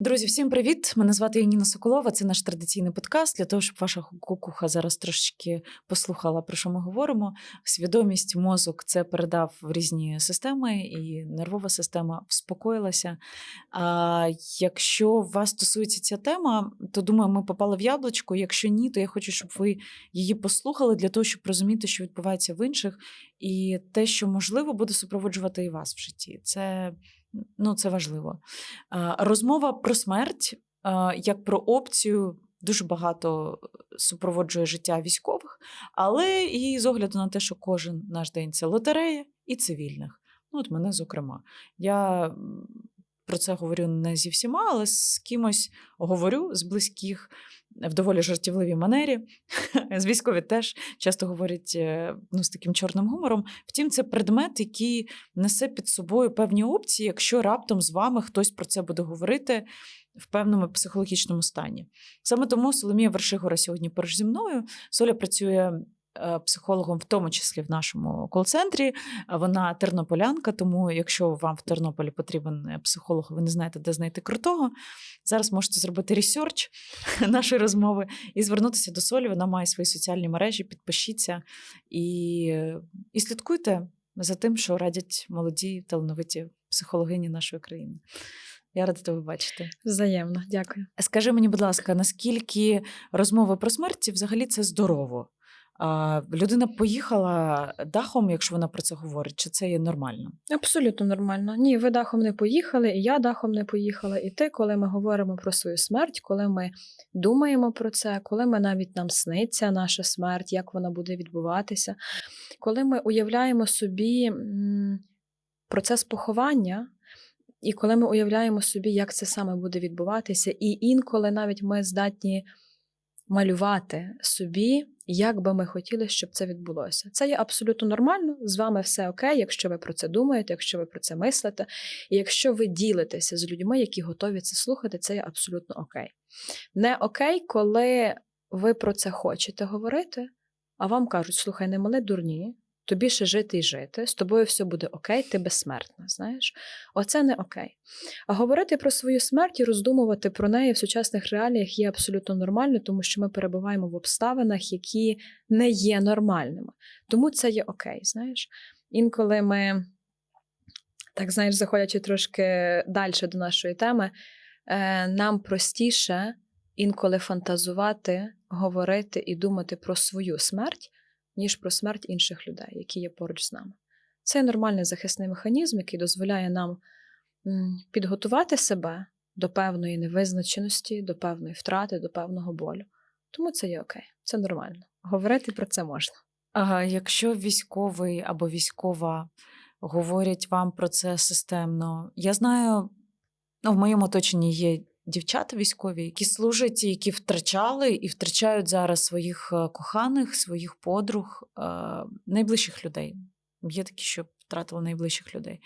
Друзі, всім привіт! Мене звати Яніна Соколова. Це наш традиційний подкаст для того, щоб ваша кукуха зараз трошечки послухала, про що ми говоримо. Свідомість, мозок це передав в різні системи, і нервова система вспокоїлася. А якщо вас стосується ця тема, то думаю, ми попали в яблучко. Якщо ні, то я хочу, щоб ви її послухали для того, щоб розуміти, що відбувається в інших, і те, що можливо буде супроводжувати і вас в житті. Це Ну, це важливо. Розмова про смерть як про опцію дуже багато супроводжує життя військових, але і з огляду на те, що кожен наш день це лотерея і цивільних. Ну, от мене, зокрема. Я про це говорю не зі всіма, але з кимось говорю з близьких в доволі жартівливій манері. З військові теж часто говорять е, ну, з таким чорним гумором. Втім, це предмет, який несе під собою певні опції, якщо раптом з вами хтось про це буде говорити в певному психологічному стані. Саме тому Соломія Вершигора сьогодні поруч зі мною. Соля працює психологом, в тому числі в нашому кол-центрі. Вона тернополянка, тому якщо вам в Тернополі потрібен е, психолог, ви не знаєте, де знайти крутого. Зараз можете зробити ресерч нашої розмови і звернутися до Солі. Вона має свої соціальні мережі, підпишіться і, і слідкуйте за тим, що радять молоді талановиті психологині нашої країни. Я рада тебе бачити. Взаємно, дякую. Скажи мені, будь ласка, наскільки розмови про смерть взагалі це здорово? Людина поїхала дахом, якщо вона про це говорить, чи це є нормально? Абсолютно нормально. Ні, ви дахом не поїхали, і я дахом не поїхала. І ти, коли ми говоримо про свою смерть, коли ми думаємо про це, коли ми навіть нам сниться наша смерть, як вона буде відбуватися, коли ми уявляємо собі процес поховання. І коли ми уявляємо собі, як це саме буде відбуватися, і інколи навіть ми здатні малювати собі, як би ми хотіли, щоб це відбулося. Це є абсолютно нормально. З вами все окей, якщо ви про це думаєте, якщо ви про це мислите, і якщо ви ділитеся з людьми, які готові це слухати, це є абсолютно окей. Не окей, коли ви про це хочете говорити, а вам кажуть: слухай, не мали дурні. Тобі ще жити і жити, з тобою все буде окей, ти безсмертна. Знаєш, оце не окей. А говорити про свою смерть і роздумувати про неї в сучасних реаліях є абсолютно нормально, тому що ми перебуваємо в обставинах, які не є нормальними. Тому це є окей. Знаєш, інколи ми, так знаєш, заходячи трошки далі до нашої теми, е, нам простіше інколи фантазувати, говорити і думати про свою смерть ніж про смерть інших людей, які є поруч з нами. Це нормальний захисний механізм, який дозволяє нам підготувати себе до певної невизначеності, до певної втрати, до певного болю. Тому це є окей, це нормально. Говорити про це можна. А якщо військовий або військова говорять вам про це системно, я знаю, ну, в моєму оточенні є дівчата військові, які служать, які втрачали і втрачають зараз своїх е, коханих, своїх подруг, е, найближчих людей. Є такі, що втратили найближчих людей.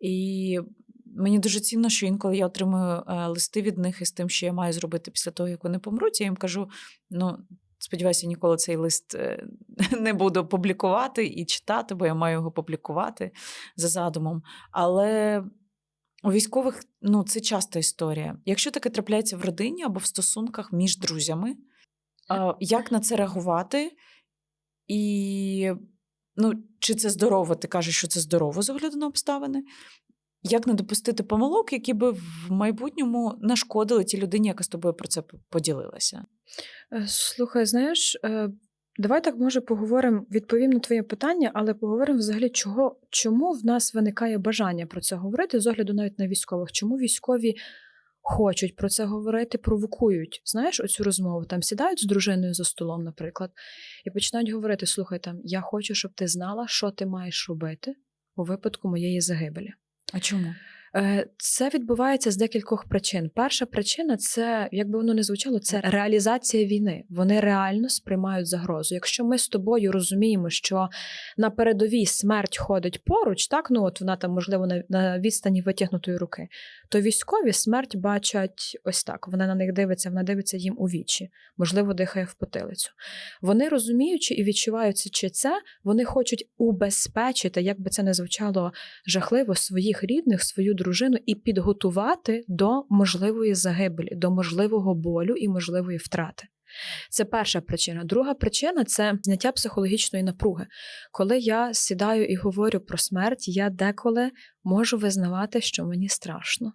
І мені дуже цінно, що інколи я отримую е, листи від них із тим, що я маю зробити після того, як вони помруть. Я їм кажу: ну. Сподіваюся, ніколи цей лист не буду публікувати і читати, бо я маю його публікувати за задумом. Але у військових ну, це часта історія. Якщо таке трапляється в родині або в стосунках між друзями, як на це реагувати? І ну, чи це здорово? Ти кажеш, що це здорово з огляду на обставини? Як не допустити помилок, які би в майбутньому нашкодили тій людині, яка з тобою про це поділилася? Е, слухай, знаєш, е, Давай так може поговоримо, відповім на твоє питання, але поговоримо взагалі, чого, чому в нас виникає бажання про це говорити, з огляду навіть на військових. Чому військові хочуть про це говорити, провокують, знаєш, оцю розмову. Там сідають з дружиною за столом, наприклад, і починають говорити: слухай, там, я хочу, щоб ти знала, що ти маєш робити у випадку моєї загибелі. А чому? Е, це відбувається з декількох причин. Перша причина це, як би воно не звучало, це реалізація війни. Вони реально сприймають загрозу. Якщо ми з тобою розуміємо, що на передовій смерть ходить поруч, так ну от вона там, можливо, на, на відстані витягнутої руки, То військові смерть бачать ось так. Вона на них дивиться, вона дивиться їм у вічі, можливо, дихає в потилицю. Вони розуміючи і відчуваючи чи це, вони хочуть убезпечити, як би це не звучало жахливо, своїх рідних, свою дружину і підготувати до можливої загибелі, до можливого болю і можливої втрати. Це перша причина. Друга причина це зняття психологічної напруги. Коли я сідаю і говорю про смерть, я деколи можу визнавати, що мені страшно,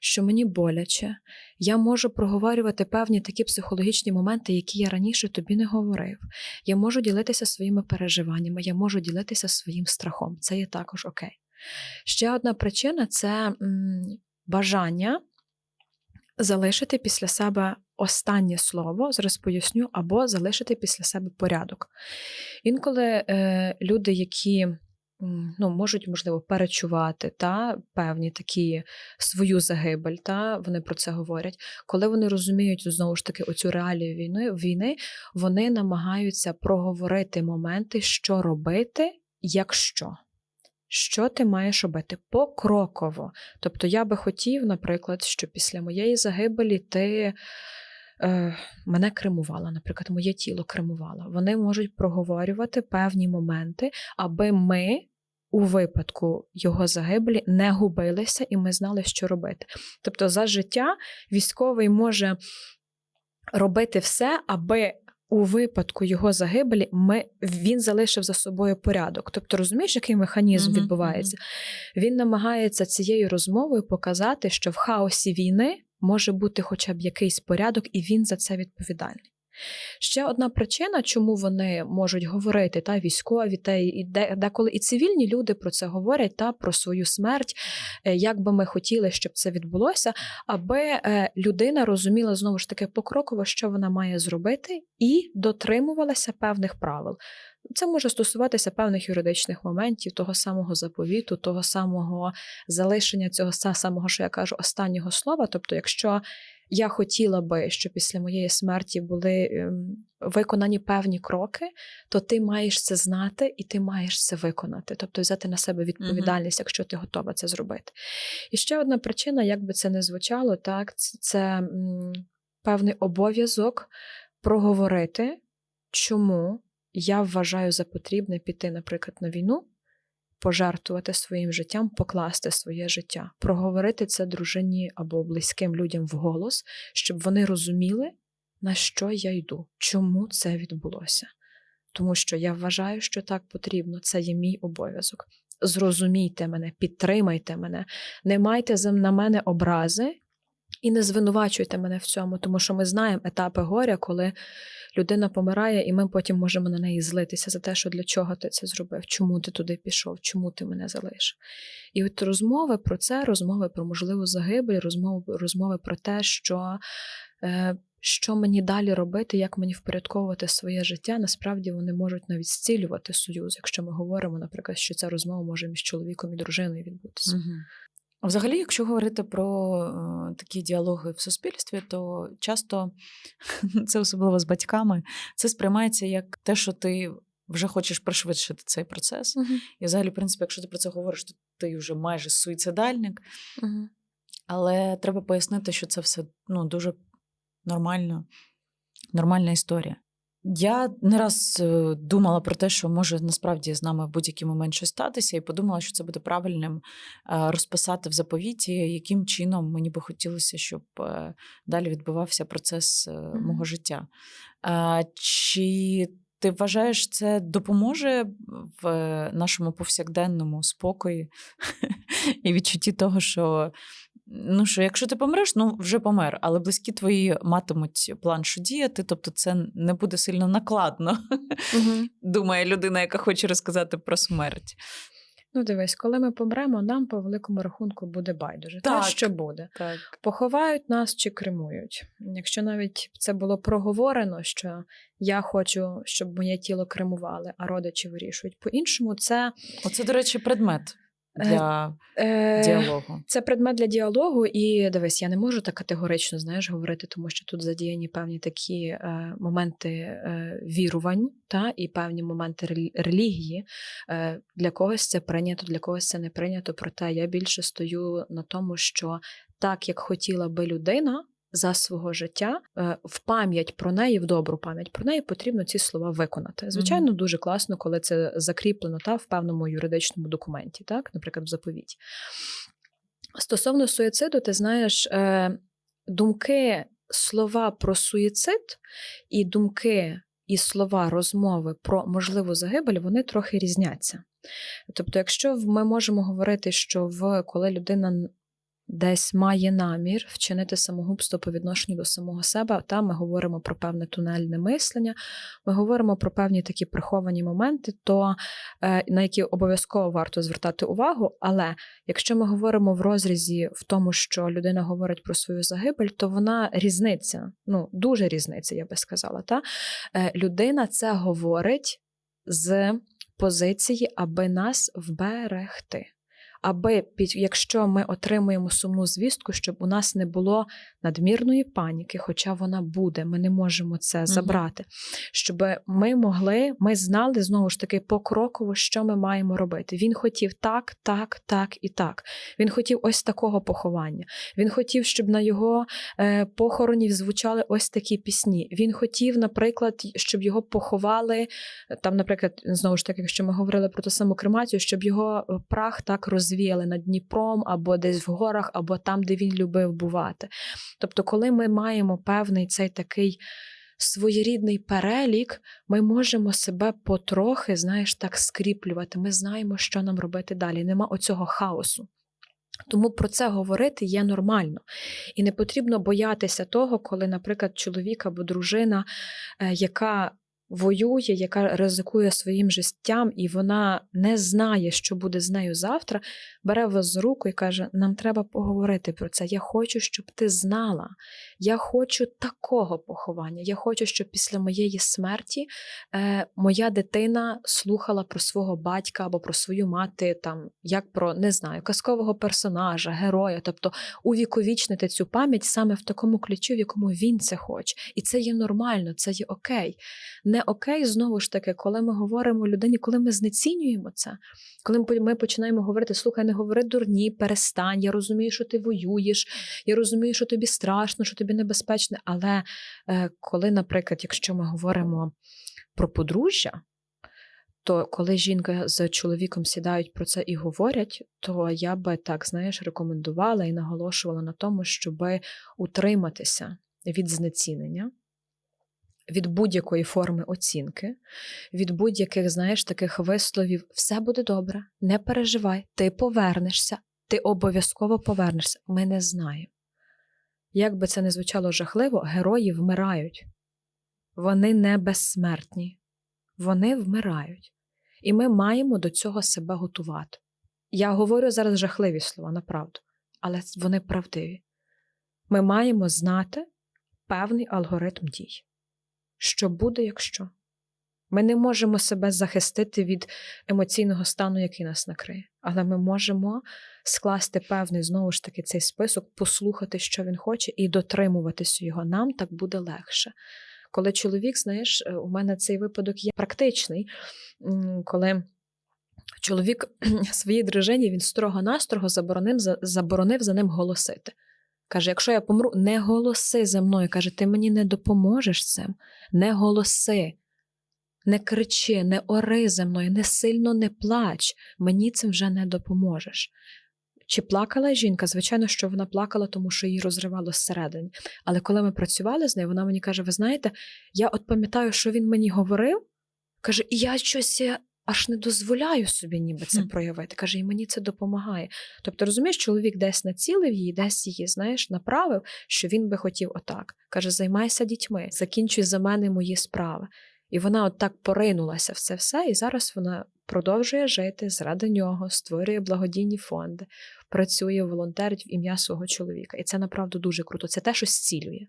що мені боляче. Я можу проговорювати певні такі психологічні моменти, які я раніше тобі не говорив. Я можу ділитися своїми переживаннями, я можу ділитися своїм страхом. Це є також окей. Ще одна причина це бажання залишити після себе останнє слово, зараз поясню, або залишити після себе порядок. Інколи е, люди, які ну, можуть, можливо, перечувати та, певні такі свою загибель, та, вони про це говорять. Коли вони розуміють знову ж таки оцю реалію війни, війни, вони намагаються проговорити моменти, що робити, якщо. Що ти маєш робити покроково? Тобто я би хотів, наприклад, що після моєї загибелі ти е, мене кремувала, наприклад, моє тіло кремувало. Вони можуть проговорювати певні моменти, аби ми у випадку його загибелі не губилися і ми знали, що робити. Тобто, за життя військовий може робити все, аби. У випадку його загибелі ми, він залишив за собою порядок. Тобто, розумієш, який механізм Мгм, відбувається? Він намагається цією розмовою показати, що в хаосі війни може бути хоча б якийсь порядок, і він за це відповідальний. Ще одна причина, чому вони можуть говорити, та військові, та і де- деколи і цивільні люди про це говорять, та про свою смерть, е, як би ми хотіли, щоб це відбулося, аби е, людина розуміла знову ж таки покроково, що вона має зробити, і дотримувалася певних правил. Це може стосуватися певних юридичних моментів, того самого заповіту, того самого залишення цього самого, що я кажу, останнього слова. Тобто, якщо я хотіла би, щоб після моєї смерті були ем, виконані певні кроки, то ти маєш це знати і ти маєш це виконати, тобто взяти на себе відповідальність, якщо ти готова це зробити. І ще одна причина, як би це не звучало, так, це, це м, певний обов'язок проговорити, чому я вважаю за потрібне піти, наприклад, на війну, пожертвувати своїм життям, покласти своє життя, проговорити це дружині або близьким людям вголос, щоб вони розуміли, на що я йду, чому це відбулося. Тому що я вважаю, що так потрібно, це є мій обов'язок. Зрозумійте мене, підтримайте мене, не майте на мене образи і не звинувачуйте мене в цьому, тому що ми знаємо етапи горя, коли людина помирає, і ми потім можемо на неї злитися за те, що для чого ти це зробив, чому ти туди пішов, чому ти мене залишив. І от розмови про це, розмови про можливу загибель, розмови, розмови про те, що. Е, що мені далі робити, як мені впорядковувати своє життя, насправді вони можуть навіть зцілювати союз, якщо ми говоримо, наприклад, що ця розмова може між чоловіком і дружиною відбутися. Взагалі, якщо говорити про е, такі діалоги в суспільстві, то часто це особливо з батьками, це сприймається як те, що ти вже хочеш пришвидшити цей процес. І взагалі, в принципі, якщо ти про це говориш, то ти вже майже суїцидальник. Мгм. Але треба пояснити, що це все ну, дуже нормально, нормальна історія. Я не раз е, думала про те, що може насправді з нами в будь-який момент щось статися, і подумала, що це буде правильним розписати в заповіті, яким чином мені би хотілося, щоб е, далі відбувався процес Мгм. мого життя. Чи ти вважаєш, це допоможе в е, нашому повсякденному спокої і відчутті того, що Ну що, якщо ти помреш, ну вже помер, але близькі твої матимуть план, що діяти, тобто це не буде сильно накладно, думає людина, яка хоче розказати про смерть. Ну, дивись, коли ми помремо, нам по великому рахунку буде байдуже. Те, що буде. Так. Поховають нас чи кремують. Якщо навіть це було проговорено, що я хочу, щоб моє тіло кремували, а родичі вирішують. По-іншому, це Оце, до речі, предмет. Для Е, діалогу? Це предмет для діалогу, і дивись, я не можу так категорично знаєш, говорити, тому що тут задіяні певні такі е, моменти е, вірувань та, і певні моменти релі- релігії. Е, для когось це прийнято, для когось це не прийнято. Проте я більше стою на тому, що так, як хотіла би людина. За свого життя е, в пам'ять про неї, в добру пам'ять про неї потрібно ці слова виконати. Звичайно, дуже класно, коли це закріплено та в певному юридичному документі, так, наприклад, в заповіті. Стосовно суїциду, ти знаєш, е, думки, слова про суїцид і думки і слова розмови про можливу загибель, вони трохи різняться. Тобто, якщо ми можемо говорити, що в коли людина десь має намір вчинити самогубство по відношенню до самого себе, там ми говоримо про певне тунельне мислення, ми говоримо про певні такі приховані моменти, то е, на які обов'язково варто звертати увагу. Але якщо ми говоримо в розрізі в тому, що людина говорить про свою загибель, то вона різниця, ну дуже різниця, я би сказала. Та? Е, людина це говорить з позиції, аби нас вберегти. Аби якщо ми отримуємо сумну звістку, щоб у нас не було надмірної паніки, хоча вона буде, ми не можемо це забрати. Щоб ми могли, ми знали знову ж таки покроково, що ми маємо робити. Він хотів так, так, так і так. Він хотів ось такого поховання. Він хотів, щоб на його е, похороні звучали ось такі пісні. Він хотів, наприклад, щоб його поховали е, там, наприклад, знову ж таки, якщо ми говорили про ту саму кремацію, щоб його е, прах так розвіяли над Дніпром, або десь в горах, або там, де він любив бувати. Тобто, коли ми маємо певний цей такий своєрідний перелік, ми можемо себе потрохи, знаєш, так скріплювати. Ми знаємо, що нам робити далі. Нема оцього хаосу. Тому про це говорити є нормально. І не потрібно боятися того, коли, наприклад, чоловік або дружина, е, яка воює, яка ризикує своїм життям, і вона не знає, що буде з нею завтра, бере вас за руку і каже: Нам треба поговорити про це. Я хочу, щоб ти знала. Я хочу такого поховання. Я хочу, щоб після моєї смерті е, моя дитина слухала про свого батька або про свою мати, там як про не знаю, казкового персонажа, героя, тобто увіковічнити цю пам'ять саме в такому ключі, в якому він це хоче. І це є нормально, це є окей. Не окей, знову ж таки, коли ми говоримо людині, коли ми знецінюємо це, коли ми- починаємо говорити: слухай, не говори дурні, перестань, я розумію, що ти воюєш, я розумію, що тобі страшно, що тобі небезпечно. Але е, коли, наприклад, якщо ми говоримо про подружжя, то коли жінка з чоловіком сідають про це і говорять, то я би так знаєш рекомендувала і наголошувала на тому, щоб утриматися від знецінення. Від будь-якої форми оцінки, від будь-яких, знаєш, таких висловів все буде добре, не переживай, ти повернешся, ти обов'язково повернешся. Ми не знаємо. Як би це не звучало жахливо, герої вмирають. Вони не безсмертні, вони вмирають. І ми маємо до цього себе готувати. Я говорю зараз жахливі слова, направду, але вони правдиві. Ми маємо знати певний алгоритм дій. Що буде, якщо? Ми не можемо себе захистити від емоційного стану, який нас накриє, але ми можемо скласти певний знову ж таки цей список, послухати, що він хоче, і дотримуватися його. Нам так буде легше. Коли чоловік, знаєш, е, у мене цей випадок є практичний, коли чоловік своїй дружині він строго-настрого заборонив, заборонив за ним голосити. Каже: якщо я помру, не голоси за мною. Каже, ти мені не допоможеш цим, не голоси, не кричи, не ори за мною, не сильно не плач, мені цим вже не допоможеш. Чи плакала жінка? Звичайно, що вона плакала, тому що її розривало зсередині. Але коли ми працювали з нею, вона мені каже: ви знаєте, я от пам'ятаю, що він мені говорив. Каже, я щось е, аж не дозволяю собі ніби це проявити. Каже, і мені це допомагає. Тобто, розумієш, чоловік десь націлив її, десь її, знаєш, направив, що він би хотів отак. Каже: займайся дітьми, закінчуй за мене мої справи. І вона от так поринулася в це все, і зараз вона продовжує жити заради нього, створює благодійні фонди, працює, волонтерить в ім'я свого чоловіка. І це направду дуже круто. Це те, що зцілює.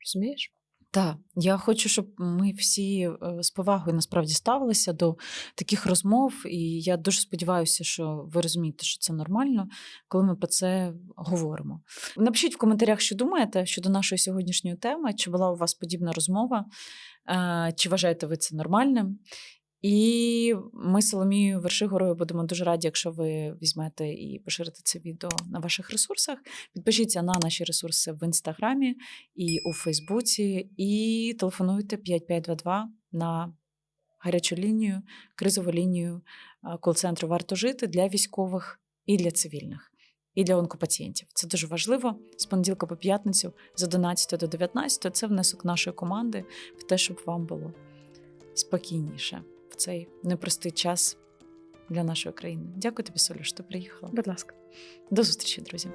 Розумієш? Так, я хочу, щоб ми всі е, з повагою насправді ставилися до таких розмов, і я дуже сподіваюся, що ви розумієте, що це нормально, коли ми про це говоримо. Напишіть в коментарях, що думаєте щодо нашої сьогоднішньої теми, чи була у вас подібна розмова, е, чи вважаєте ви це нормальним. І ми Соломією Вершигорою будемо дуже раді, якщо ви візьмете і поширите це відео на ваших ресурсах. Підпишіться на наші ресурси в інстаграмі і у Фейсбуці, і телефонуйте 5522 на гарячу лінію, кризову лінію е, кол-центру варто жити для військових і для цивільних, і для онкопацієнтів. Це дуже важливо. З понеділка по п'ятницю з 11 до 19 це внесок нашої команди в те, щоб вам було спокійніше в цей непростий час для нашої країни. Дякую тобі, Солю, що ти приїхала. Будь ласка. До зустрічі, друзі.